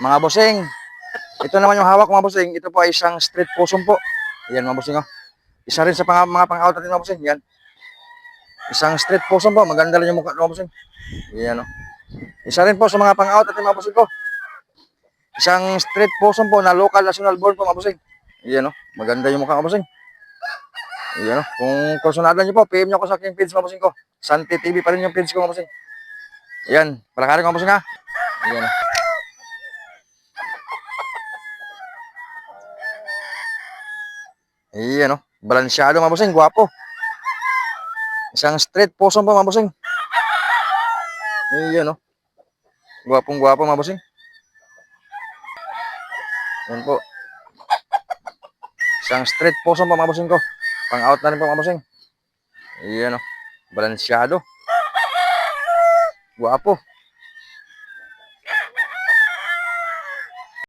Mga bossing, ito naman yung hawak mga bossing. Ito po ay isang street possum po. Yan mga bossing oh. Isa rin sa pang, mga pang-out natin mga bossing. Yan. Isang street possum po. Maganda rin yung mukha mga bossing. Yan oh. Isa rin po sa mga pang-out natin mga bossing ko. Isang street possum po na local national born po mga bossing. Yan oh. Maganda yung mukha mga bossing. Yan oh. Kung personalan niyo po, PM niyo ako sa aking page mga bossing ko. Santi TV pa rin yung page ko mga bossing. Yan. Palakarin mga bossing ha. Yan Ayan, oh. Balansyado, mga bossing. Gwapo. Isang straight possum pa, mga bossing. Ayan, oh. Gwapong gwapo, mga bossing. Ayan po. Isang straight possum pa, mga bossing ko. Pang-out na rin po, mga bossing. Ayan, oh. Balansyado. Gwapo.